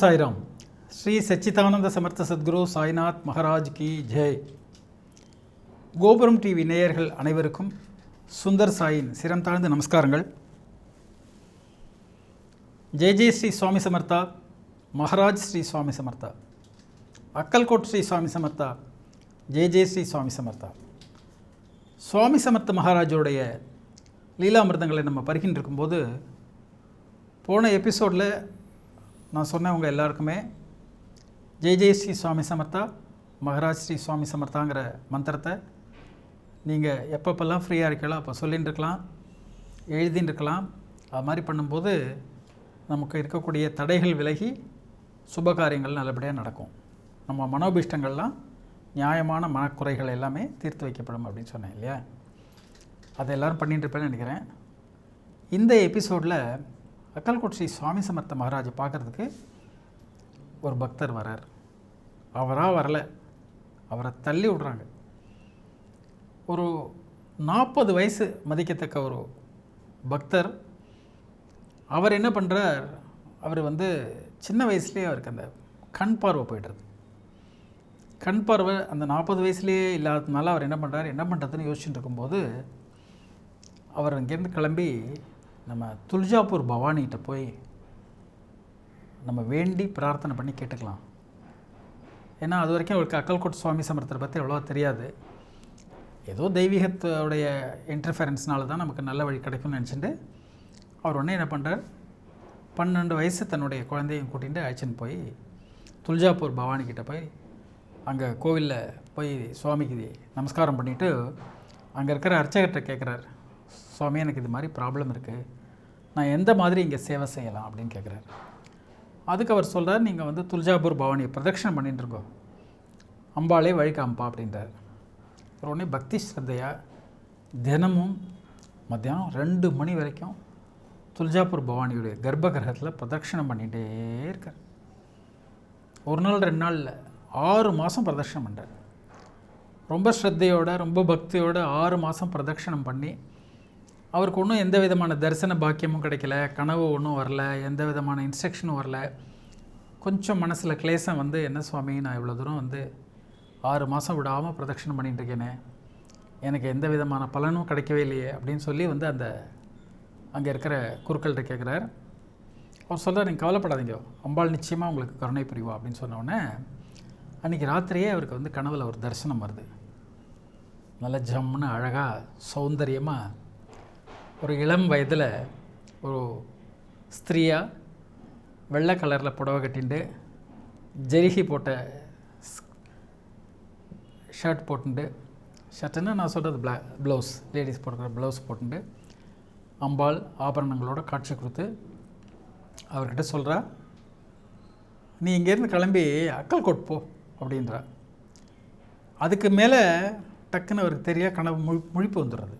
சாய்ராம். ஸ்ரீ சச்சிதானந்த சமர்த்த சத்குரு சாய்நாத் மகாராஜ் கி ஜெய் கோபுரம் டிவி நேயர்கள் அனைவருக்கும் சுந்தர் சாயின் சிரம் தாழ்ந்த நமஸ்காரங்கள். ஜெய் ஜெய் ஸ்ரீ சுவாமி சமர்த்தா மகாராஜ் ஸ்ரீ சுவாமி சமர்த்தா அக்கல்கோட் ஸ்ரீ சுவாமி சமர்த்தா ஜெய் ஜெய் ஸ்ரீ சுவாமி சமர்த்தா. சுவாமி சமர்த்த மகாராஜோடைய லீலாமிர்தங்களை நம்ம பருகின்னு இருக்கும்போது போன எபிசோடில் நான் சொன்னவங்க எல்லாருக்குமே. ஜெய் ஜெய் ஸ்ரீ சுவாமி சமர்த்தா மகராஜ் ஸ்ரீ சுவாமி சமர்த்தாங்கிற மந்திரத்தை நீங்கள் எப்பப்பெல்லாம் ஃப்ரீயாக இருக்கீங்களோ அப்போ சொல்லின்னு இருக்கலாம் எழுதின்னு இருக்கலாம் அது மாதிரி பண்ணும்போது நமக்கு இருக்கக்கூடிய தடைகள் விலகி சுபகாரியங்கள் நல்லபடியாக நடக்கும். நம்ம மனோபிஷ்டங்கள்லாம் நியாயமான மனக்குறைகள் எல்லாமே தீர்த்து வைக்கப்படும் அப்படின்னு சொன்னேன் இல்லையா? அதை எல்லோரும் பண்ணிட்டு இருப்பேன்னு நினைக்கிறேன். இந்த எபிசோடில் அக்கல்கோட் ஸ்ரீ சுவாமி சமர்த்த மகாராஜை பார்க்குறதுக்கு ஒரு பக்தர் வரார். அவராக வரலை. அவரை தள்ளி விடுறாங்க. ஒரு நாற்பது வயசு மதிக்கத்தக்க ஒரு பக்தர். அவர் என்ன பண்ணுறார் அவர் வந்து சின்ன வயசுலேயே அவருக்கு அந்த கண் பார்வை போய்டுறது கண் பார்வை அந்த நாற்பது வயசுலேயே இல்லாததுனால அவர் என்ன பண்ணுறாரு என்ன பண்ணுறதுன்னு யோசிச்சுட்டு இருக்கும்போது அவர் அங்கேருந்து கிளம்பி நம்ம துல்ஜாப்பூர் பவானிகிட்ட போய் நம்ம வேண்டி பிரார்த்தனை பண்ணி கேட்டுக்கலாம். ஏன்னா அது வரைக்கும் அவருக்கு அக்கல்கோட் சுவாமி சமர்த்தரை பற்றி அவ்வளோவா தெரியாது. ஏதோ தெய்வீகத்தோடைய இன்டர்ஃபரன்ஸ்னால தான் நமக்கு நல்ல வழி கிடைக்கும்னு நினச்சிட்டு அவர் உடனே என்ன பண்ணுறார் பன்னெண்டு வயசு தன்னுடைய குழந்தையும் கூட்டிகிட்டு அழைச்சின்னு போய் துல்ஜாப்பூர் பவானிக்கிட்ட போய் அங்கே கோவிலில் போய் சுவாமிக்கு நமஸ்காரம் பண்ணிவிட்டு அங்கே இருக்கிற அர்ச்சகர்கிட்ட கேட்குறாரு சுவாமி எனக்கு இது மாதிரி ப்ராப்ளம் இருக்குது நான் எந்த மாதிரி இங்கே சேவை செய்யலாம் அப்படின்னு கேட்குறாரு அதுக்கு அவர் சொல்கிறார் நீங்கள் வந்து துல்ஜாபூர் பவானியை பிரதட்சணம் பண்ணிட்டு இருக்கோம் அம்பாலே வழிகாம்பா அப்படின்றார். உடனே பக்தி ஸ்ரத்தையாக தினமும் மத்தியானம் ரெண்டு மணி வரைக்கும் துல்ஜாப்பூர் பவானியுடைய கர்ப்ப கிரகத்தில் பிரதட்சணம் பண்ணிகிட்டே இருக்கார். ஒரு நாள் ரெண்டு நாளில் ஆறு மாதம் பிரதட்சணம் பண்ணுறார் ரொம்ப ஸ்ரத்தையோட ரொம்ப பக்தியோட ஆறு மாதம் பிரதட்சணம் பண்ணி அவருக்கு ஒன்றும் எந்த விதமான தரிசன பாக்கியமும் கிடைக்கல கனவு ஒன்றும் வரல எந்த விதமான இன்ஸ்ட்ரக்ஷனும் வரல. கொஞ்சம் மனசில் கிளேசம் வந்து என்ன சுவாமி நான் இவ்வளோ தூரம் வந்து ஆறு மாதம் விடாமல் பிரதட்சணம் பண்ணிகிட்டு இருக்கேனே எனக்கு எந்த விதமான பலனும் கிடைக்கவே இல்லையே அப்படின்னு சொல்லி வந்து அந்த அங்கே இருக்கிற குருக்கள்கிட்ட கேட்குறார் அவர் சொல்கிறார் நீங்கள் கவலைப்படாதீங்க அம்பாள் நிச்சயமாக உங்களுக்கு கருணை புரிவா அப்படின்னு சொன்னோடனே அன்றைக்கி ராத்திரியே அவருக்கு வந்து கனவில் ஒரு தரிசனம் வருது. நல்ல ஜம்முன்னு அழகாக சௌந்தரியமாக ஒரு இளம் வயதில் ஒரு ஸ்திரீயாக வெள்ளை கலரில் புடவை கட்டிண்டு ஜெரிகி போட்ட ஷர்ட் போட்டுண்டு ஷர்ட்டுன்னு நான் சொல்கிறது பிளா ப்ளவுஸ் லேடிஸ் போட்டுக்கிற ப்ளவுஸ் போட்டுண்டு அம்பாள் ஆபரணங்களோட காட்சி கொடுத்து அவர்கிட்ட சொல்கிறா நீ இங்கேருந்து கிளம்பி அக்கல்கோட் போ அப்படின்றா. அதுக்கு மேலே டக்குன்னு அவருக்கு தெரியா கனவு முழி முழிப்பு வந்துடுறது.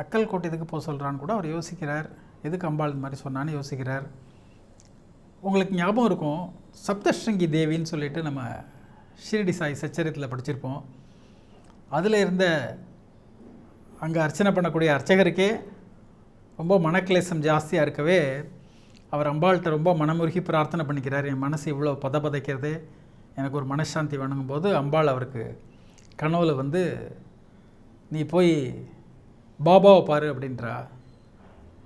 அக்கல் கோட்டை எதுக்கு போக சொல்கிறான்னு கூட அவர் யோசிக்கிறார். எதுக்கு அம்பாள் இந்த மாதிரி சொன்னான்னு யோசிக்கிறார். உங்களுக்கு ஞாபகம் இருக்கும் சப்தஸ்ருங்கி தேவின்னு சொல்லிட்டு நம்ம ஷிரடி சாய் சச்சரித்தில் படிச்சிருப்போம். அதில் இருந்த அங்கே அர்ச்சனை பண்ணக்கூடிய அர்ச்சகருக்கே ரொம்ப மனக்லேசம் ஜாஸ்தியாக இருக்கவே அவர் அம்பாள்கிட்ட ரொம்ப மனமுருகி பிரார்த்தனை பண்ணிக்கிறார். என் மனசு இவ்வளோ பத பதைக்கிறது எனக்கு ஒரு மனசாந்தி வணங்கும் போது அம்பாள் அவருக்கு கனவில் வந்து நீ போய் பாபாவை பாரு அப்படின்றா.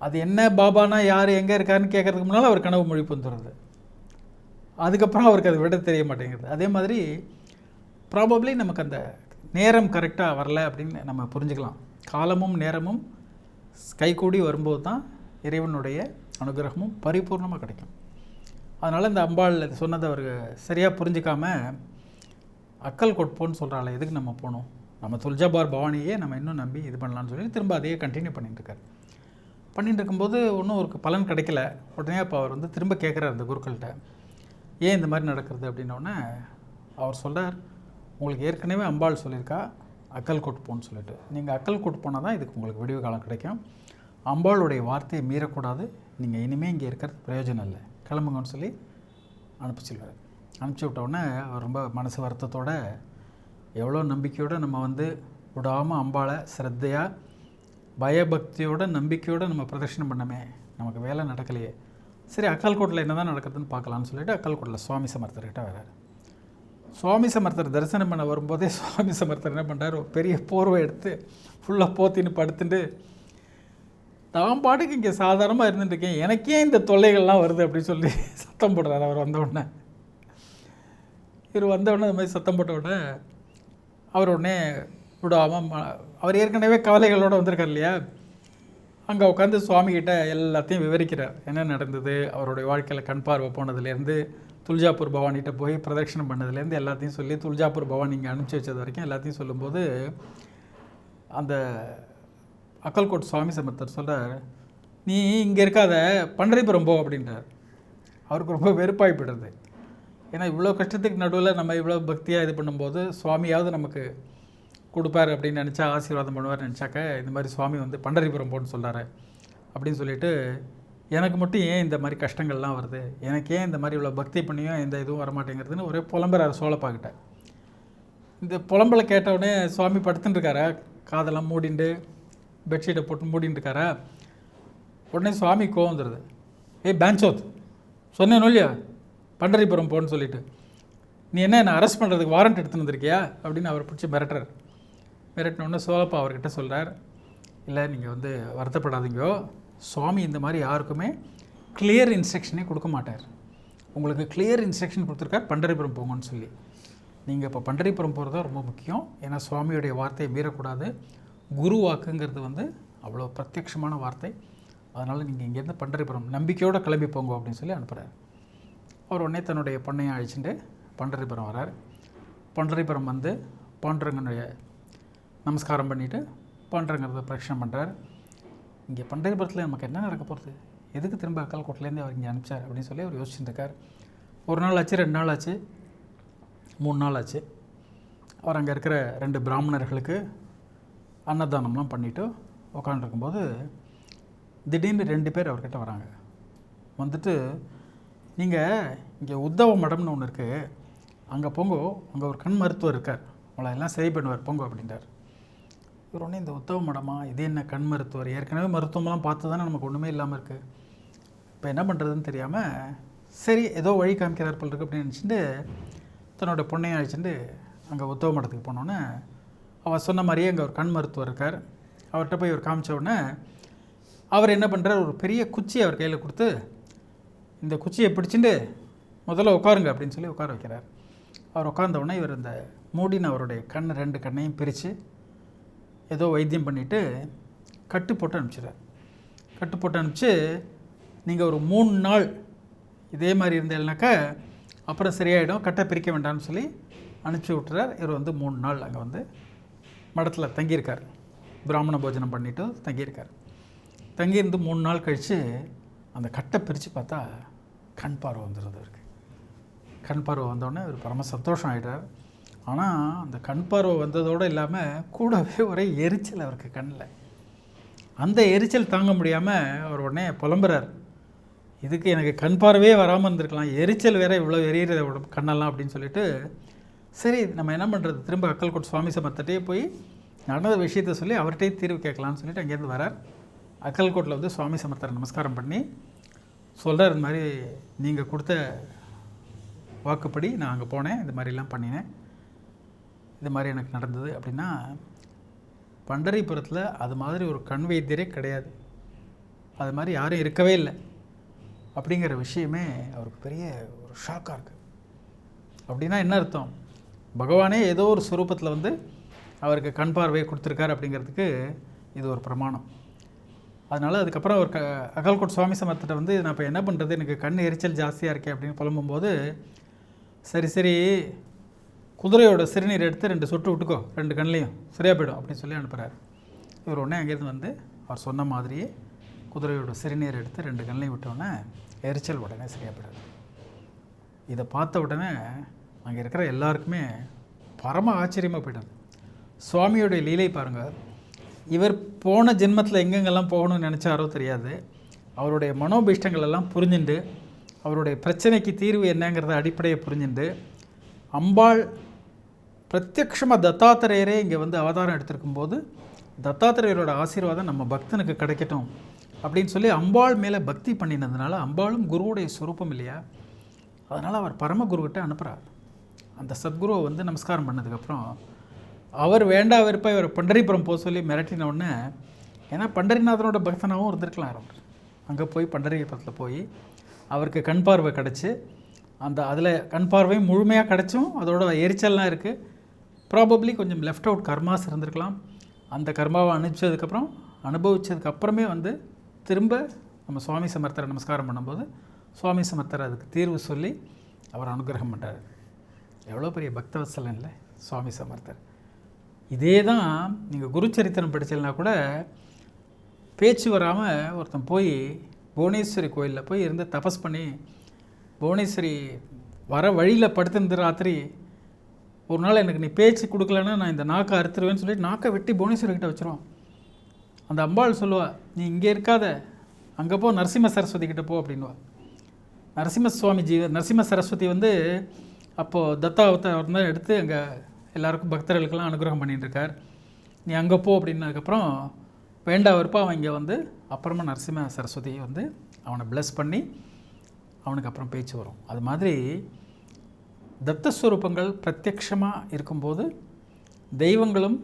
அது என்ன பாபானா யார் எங்கே இருக்காருன்னு கேட்குறதுக்கு முன்னால் அவர் கனவு மொழி வந்துடுறது அதுக்கப்புறம் அவருக்கு அது விட தெரிய மாட்டேங்குது. அதே மாதிரி ப்ராபப்ளி நமக்கு அந்த நேரம் கரெக்டாக வரல அப்படின்னு நம்ம புரிஞ்சுக்கலாம். காலமும் நேரமும் கைகூடி வரும்போது தான் இறைவனுடைய அனுகிரகமும் பரிபூர்ணமாக கிடைக்கும். அதனால் இந்த அம்பாள் சொன்னதை அவர் சரியாக புரிஞ்சிக்காமல் அக்கல் கொட்போன்னு சொல்கிறாள் எதுக்கு நம்ம போகணும்? நம்ம துல்ஜாபார் பவானியே நம்ம இன்னும் நம்பி இது பண்ணலான்னு சொல்லி திரும்ப அதையே கண்டினியூ பண்ணிட்டு இருக்கார் பண்ணிட்டு இருக்கும்போது ஒன்றும் ஒரு பலன் கிடைக்கல. உடனே அப்போ அவர் வந்து திரும்ப கேட்குறாரு அந்த குருக்கள்கிட்ட. ஏன் இந்த மாதிரி நடக்கிறது? அப்படின்னோடனே அவர் சொல்கிறார் உங்களுக்கு ஏற்கனவே அம்பாள் சொல்லியிருக்கா அக்கல் கூட்டு போன்னு சொல்லிட்டு. நீங்கள் அக்கல் கூட்டு போனால் தான் இதுக்கு உங்களுக்கு விடிவு காலம் கிடைக்கும். அம்பாளுடைய வார்த்தையை மீறக்கூடாது. நீங்கள் இனிமேல் இங்கே இருக்கிறது பிரயோஜனம் இல்லை. கிளம்புங்கன்னு சொல்லி அனுப்பிச்சிடுவார். அனுப்பிச்சி விட்டோடனே அவர் ரொம்ப மனசு வருத்தத்தோடு எவ்வளோ நம்பிக்கையோடு நம்ம வந்து விடாமல் அம்பாளை ஸ்ரத்தையாக பயபக்தியோட நம்பிக்கையோடு நம்ம பிரதர்ஷனம் பண்ணமே. நமக்கு வேலை நடக்கலையே. சரி அக்கால்கோட்டில் என்ன தான் நடக்குதுன்னு பார்க்கலான்னு சொல்லிட்டு அக்கால்கோட்டில் சுவாமி சமர்த்தர்கிட்ட வராரு சுவாமி சமர்த்தர் தரிசனம் பண்ண வரும்போதே சுவாமி சமர்த்தர் என்ன பண்ணுறாரு ஒரு பெரிய போர்வை எடுத்து ஃபுல்லாக போத்தின்னு படுத்துட்டு நான் பாட்டுக்கு இங்கே சாதாரணமாக இருந்துட்டுருக்கேன் எனக்கே இந்த தொல்லைகள்லாம் வருது அப்படின்னு சொல்லி சத்தம் போடுறாரு. அவர் வந்த உடனே. இவர் வந்த உடனே மாதிரி சத்தம் போட்ட உடனே அவர் உடனே விடாமல் அவர் ஏற்கனவே கவலைகளோடு வந்திருக்கார் இல்லையா? அங்கே உட்காந்து சுவாமிகிட்ட எல்லாத்தையும் விவரிக்கிறார். என்ன நடந்தது? அவருடைய வாழ்க்கையில் கண் பார்வை போனதுலேருந்து துல்ஜாப்பூர் பவானிகிட்ட போய் பிரதட்சணம் பண்ணதுலேருந்து எல்லாத்தையும் சொல்லி துல்ஜாப்பூர் பவானி இங்கே அனுப்பிச்சி வச்சது வரைக்கும் எல்லாத்தையும் சொல்லும்போது அந்த அக்கல்கோட் சுவாமி சமர்த்தர் சொல்கிறார் நீ இங்கே இருக்காத பண்டரிபுரம் போ அப்படின்றார். அவருக்கு ரொம்ப வெறுப்பாகி ஏன்னா இவ்வளோ கஷ்டத்துக்கு நடுவில் நம்ம இவ்வளோ பக்தியாக இது பண்ணும்போது சுவாமியாவது நமக்கு கொடுப்பார் அப்படின்னு நினச்சா ஆசீர்வாதம் பண்ணுவார் நினச்சாக்க இந்த மாதிரி சுவாமி வந்து பண்டரிபுரம் போன்னு சொல்கிறாரு அப்படின்னு சொல்லிட்டு எனக்கு மட்டும் ஏன் இந்த மாதிரி கஷ்டங்கள்லாம் வருது? எனக்கு ஏன் இந்த மாதிரி இவ்வளோ பக்தி பண்ணியும் எந்த இதுவும் வரமாட்டேங்கிறதுன்னு ஒரே புலம்புறாரு சோழப்பாக்கிட்ட. இந்த புலம்பலை கேட்டவுடனே சுவாமி படுத்துட்டுருக்காரா காதெல்லாம் மூடிண்டு பெட்ஷீட்டை போட்டு மூடின்னு இருக்காரா? உடனே சுவாமி கோவம் வந்துடுது ஏய் பேஞ்சோத் சொன்னேன் இல்லையா? பண்டரிபுரம் போன்னு சொல்லிட்டு. நீ என்ன என்னை அரெஸ்ட் பண்ணுறதுக்கு வாரண்ட் எடுத்துன்னு வந்திருக்கியா? அப்படின்னு அவர் பிடிச்சி மிரட்டுறார். மிரட்டினோடனே சோழப்பா அவர்கிட்ட சொல்கிறார் இல்லை நீங்கள் வந்து வருத்தப்படாதீங்கோ. சுவாமி இந்த மாதிரி யாருக்குமே கிளியர் இன்ஸ்ட்ரக்ஷனே கொடுக்க மாட்டார். உங்களுக்கு கிளியர் இன்ஸ்ட்ரக்ஷன் கொடுத்துருக்கார் பண்டரிபுரம் போங்கன்னு சொல்லி. நீங்கள் இப்போ பண்டரிபுரம் போகிறது ரொம்ப முக்கியம். ஏன்னா சுவாமியுடைய வார்த்தையை மீறக்கூடாது. குரு வாக்குங்கிறது வந்து அவ்வளோ பிரத்யட்சமான வார்த்தை. அதனால் நீங்கள் இங்கேருந்து பண்டரிபுரம் நம்பிக்கையோடு கிளம்பி போங்க அப்படின்னு சொல்லி அனுப்புகிறார் அவர் உடனே தன்னுடைய பொண்ணையும் அழிச்சுட்டு பண்டரிபுரம் வரார். பண்டரிபுரம் வந்து பாண்டரங்கனுடைய நமஸ்காரம் பண்ணிவிட்டு பாண்டரங்கிறத பிரச்சனை பண்ணுறார் இங்கே பண்டரிபுரத்தில் நமக்கு என்ன நடக்க போகிறது எதுக்கு திரும்ப அக்கால்கோட்டிலேருந்து அவர் இங்கே அனுப்பிச்சார் அப்படின்னு சொல்லி அவர் யோசிச்சுருக்கார் இருக்கார். ஒரு நாள் ஆச்சு ரெண்டு நாள் ஆச்சு மூணு நாள் ஆச்சு. அவர் அங்கே இருக்கிற ரெண்டு பிராமணர்களுக்கு அன்னதானம்லாம் பண்ணிவிட்டு உட்காந்துருக்கும்போது திடீர்னு ரெண்டு பேர் அவர்கிட்ட வராங்க. வந்துட்டு நீங்கள் இங்கே உத்தவ மடம்னு ஒன்று இருக்குது அங்கே போங்கோ அங்கே ஒரு கண் மருத்துவர் இருக்கார். உங்களை எல்லாம் சரி பண்ணுவார் போங்க அப்படின்றார். இவர் உடனே இந்த உத்தவ மடமா இது என்ன கண் மருத்துவர்? ஏற்கனவே மருத்துவம்லாம் பார்த்து தானே நமக்கு ஒன்றுமே இல்லாமல் இருக்குது இப்போ என்ன பண்ணுறதுன்னு தெரியாமல் சரி ஏதோ வழி காமிக்கிறார் போல் இருக்கு அப்படின்னு நினச்சிட்டு தன்னோட பொண்ணையும் அழைச்சிட்டு அங்கே உத்தவ மடத்துக்கு போனோன்னே அவர் சொன்ன மாதிரியே அங்கே ஒரு கண் மருத்துவர் இருக்கார். அவர்கிட்ட போய் இவர் காமிச்ச உடனே அவர் என்ன பண்ணுறார் ஒரு பெரிய குச்சி அவர் கையில் கொடுத்து இந்த குச்சியை பிடிச்சிட்டு முதல்ல உட்காருங்க அப்படின்னு சொல்லி உட்கார வைக்கிறார். அவர் உட்கார்ந்த உடனே இவர் இந்த மூடின அவருடைய கண் ரெண்டு கண்ணையும் பிரித்து ஏதோ வைத்தியம் பண்ணிவிட்டு கட்டு போட்டு அனுப்பிச்சிடுறார். கட்டு போட்டு அனுப்பிச்சு நீங்கள் ஒரு மூணு நாள் இதே மாதிரி இருந்தேன்னாக்கா அப்புறம் சரியாயிடும் கட்டை பிரிக்க வேண்டாம்னு சொல்லி அனுப்பிச்சி விட்டுறார். இவர் வந்து மூணு நாள் அங்கே வந்து மடத்தில் தங்கியிருக்கார். பிராமண போஜனம் பண்ணிவிட்டு தங்கியிருக்கார். தங்கியிருந்து மூணு நாள் கழித்து அந்த கட்டை பிரித்து பார்த்தா கண் பார்வை வந்துடுறது அவருக்கு கண் பார்வை வந்தோடனே அவர் பரம சந்தோஷம் ஆகிட்டார் ஆனால் அந்த கண் பார்வை வந்ததோடு இல்லாமல் கூடவே ஒரே எரிச்சல் அவருக்கு கண்ணில். அந்த எரிச்சல் தாங்க முடியாமல் அவர் உடனே புலம்புறார். இதுக்கு எனக்கு கண் பார்வையே வராமல் இருந்திருக்கலாம். எரிச்சல் வேற இவ்வளோ எரியிறது உடம்பு கண்ணெல்லாம் அப்படின்னு சொல்லிட்டு சரி நம்ம என்ன பண்ணுறது திரும்ப அக்கல்கோட் சுவாமி சமர்த்தட்டே போய் நடந்த விஷயத்த சொல்லி அவர்கிட்டயே தீர்வு கேட்கலான்னு சொல்லிட்டு அங்கேருந்து வரார். அக்கல்கோட்டில் வந்து சுவாமி சமர்த்தர் நமஸ்காரம் பண்ணி சொல்கிறார் இந்த மாதிரி நீங்கள் கொடுத்த வாக்குப்படி நான் அங்கே போனேன் இந்த மாதிரிலாம் பண்ணினேன். இது மாதிரி எனக்கு நடந்தது அப்படின்னா பண்டரிபுரத்தில் அது மாதிரி ஒரு கண் வைத்தியரே கிடையாது. அது மாதிரி யாரும் இருக்கவே இல்லை. அப்படிங்கிற விஷயமே அவருக்கு பெரிய ஒரு ஷாக்காக இருக்குது அப்படின்னா என்ன அர்த்தம்? பகவானே ஏதோ ஒரு சுரூபத்தில் வந்து அவருக்கு கண் பார்வையை கொடுத்துருக்காரு அப்படிங்கிறதுக்கு இது ஒரு பிரமாணம். அதனால் அதுக்கப்புறம் அவர் க அகல்கோட் சுவாமி சமர்த்திட்ட வந்து நான் இப்போ என்ன பண்ணுறது எனக்கு கண் எரிச்சல் ஜாஸ்தியாக இருக்கே அப்படின்னு புலம்பும்போது சரி சரி குதிரையோட சிறுநீர் எடுத்து ரெண்டு சொட்டு விட்டுக்கோ ரெண்டு கண்ணிலையும் சரியாக போயிடும் அப்படின்னு சொல்லி அனுப்புகிறார் இவர் உடனே அங்கேருந்து வந்து அவர் சொன்ன மாதிரியே குதிரையோட சிறுநீர் எடுத்து ரெண்டு கண்ணிலையும் விட்டோடனே எரிச்சல் உடனே சரியாக போயிடுது. இதை பார்த்த உடனே அங்கே இருக்கிற எல்லாருக்குமே பரம ஆச்சரியமாக போயிட்டது சுவாமியோடைய லீலை பாருங்கள் இவர் போன ஜென்மத்தில் எங்கெங்கெல்லாம் போகணும்னு நினச்சாரோ தெரியாது. அவருடைய மனோபீஷ்டங்கள் எல்லாம் புரிஞ்சுண்டு அவருடைய பிரச்சனைக்கு தீர்வு என்னங்கிறத அடிப்படையை புரிஞ்சுண்டு அம்பாள் பிரத்யக்ஷமாக தத்தாத்திரேயரே இங்கே வந்து அவதாரம் எடுத்திருக்கும் போது தத்தாத்திரேயரோட ஆசீர்வாதம் நம்ம பக்தனுக்கு கிடைக்கட்டும் அப்படின்னு சொல்லி அம்பாள் மேலே பக்தி பண்ணினதுனால அம்பாளும் குருவுடைய சுரூபம் இல்லையா? அதனால் அவர் பரமகுருக்கிட்ட அனுப்புகிறார் அந்த சத்குருவை வந்து நமஸ்காரம் பண்ணதுக்கப்புறம் அவர் வேண்டா வெறுப்பாக இவர் பண்டரிபுரம் போக சொல்லி மிரட்டின உடனே ஏன்னா பண்டரிநாதனோட பக்தனாகவும் இருந்திருக்கலாம் அவர். அங்கே போய் பண்டரிபுரத்தில் போய் அவருக்கு கண் பார்வை கிடச்சி அந்த அதில் கண் பார்வையும் முழுமையாக கிடச்சும் அதோட எரிச்சல்லாம் இருக்குது ப்ராபப்ளி கொஞ்சம் லெஃப்ட் அவுட் கர்மாஸ் இருந்திருக்கலாம். அந்த கர்மாவை அனுப்பிச்சதுக்கப்புறம் அனுபவித்ததுக்கப்புறமே வந்து திரும்ப நம்ம சுவாமி சமர்த்தரை நமஸ்காரம் பண்ணும்போது சுவாமி சமர்த்தர் அதுக்கு தீர்வு சொல்லி அவர் அனுகிரகம் பண்ணுறாரு எவ்வளோ பெரிய பக்தவசலன் இல்லை சுவாமி சமர்த்தர். இதே தான் நீங்கள் குருச்சரித்திரம் படிச்சீங்கன்னா கூட பேச்சு வராமல் ஒருத்தன் போய் புவனேஸ்வரி கோயிலில் போய் இருந்து தபஸ் பண்ணி புவனேஸ்வரி வர வழியில் படுத்திருந்த ராத்திரி ஒரு நாள் எனக்கு நீ பேச்சு கொடுக்கலன்னா நான் இந்த நாக்கை அறுத்துருவேன்னு சொல்லிட்டு நாக்கை வெட்டி புவனேஸ்வரி கிட்ட வச்சுருவோம். அந்த அம்பாள் சொல்லுவா நீ இங்கே இருக்காத அங்கே போ நரசிம்ம சரஸ்வதி கிட்ட போ அப்படின்வா நரசிம்ம சுவாமிஜி நரசிம்ம சரஸ்வதி வந்து அப்போது தத்தாவத்தை அவர் தான் எடுத்து அங்கே எல்லாருக்கும் பக்தர்களுக்கெல்லாம் அனுகிரகம் பண்ணிட்டுருக்கார். நீ அங்கே போ அப்படின்னதுக்கப்புறம் வேண்டா வெறுப்பா அவன் இங்கே வந்து அப்புறமா நரசிம்ம சரஸ்வதி வந்து அவனை பிளஸ் பண்ணி அவனுக்கு அப்புறம் பேச்சு வரும். அது மாதிரி தத்தஸ்வரூபங்கள் பிரத்யக்ஷமாக இருக்கும்போது தெய்வங்களும்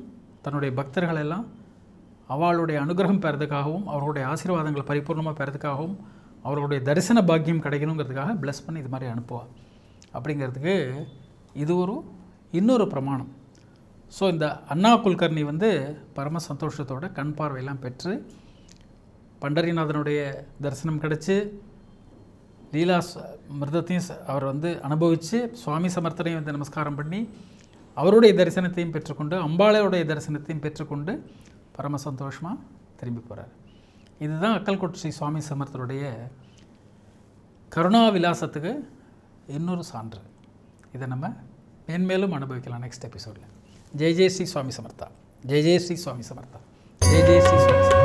தன்னுடைய பக்தர்களெல்லாம் அவளுடைய அனுகிரகம் பெறதுக்காகவும் அவர்களுடைய ஆசீர்வாதங்களை பரிபூர்ணமாக பெறதுக்காகவும் அவர்களுடைய தரிசன பாக்கியம் கிடைக்கணுங்கிறதுக்காக ப்ளஸ் பண்ணி இது மாதிரி அனுப்புவாள் அப்படிங்கிறதுக்கு இது ஒரு இன்னொரு பிரமாணம். ஸோ இந்த அண்ணா குல்கர்னி வந்து பரம சந்தோஷத்தோட கண் பார்வையெல்லாம் பெற்று பண்டரிநாதனுடைய தரிசனம் கிடச்சி லீலா மிருதத்தையும் அவர் வந்து அனுபவித்து சுவாமி சமர்த்தனையும் வந்து நமஸ்காரம் பண்ணி அவருடைய தரிசனத்தையும் பெற்றுக்கொண்டு அம்பாளையோடைய தரிசனத்தையும் பெற்றுக்கொண்டு பரம சந்தோஷமாக திரும்பி போகிறார் இதுதான் அக்கல்கோட் ஸ்ரீ சுவாமி சமர்த்தருடைய கருணா விலாசத்துக்கு இன்னொரு சான்று. இதை நம்ம மேன்மேலும் அனுபவிக்கலாம் நெக்ஸ்ட் எபிசோடில் ஜெய் ஜெய் ஸ்ரீ சுவாமி சமர்த்தா. ஜெய் ஜெய் ஸ்ரீ சுவாமி சமர்த்தா. ஜெய் ஜெய் ஸ்ரீ சுவாமி சமர்த்தா.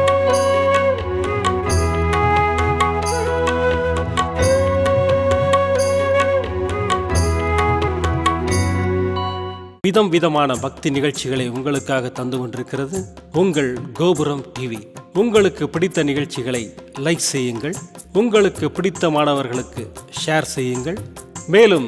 விதம் விதமான பக்தி நிகழ்ச்சிகளை உங்களுக்காக தந்து கொண்டிருக்கிறது உங்கள் கோபுரம் டிவி உங்களுக்கு பிடித்த நிகழ்ச்சிகளை லைக் செய்யுங்கள். உங்களுக்கு பிடித்த மாணவர்களுக்கு ஷேர் செய்யுங்கள். மேலும்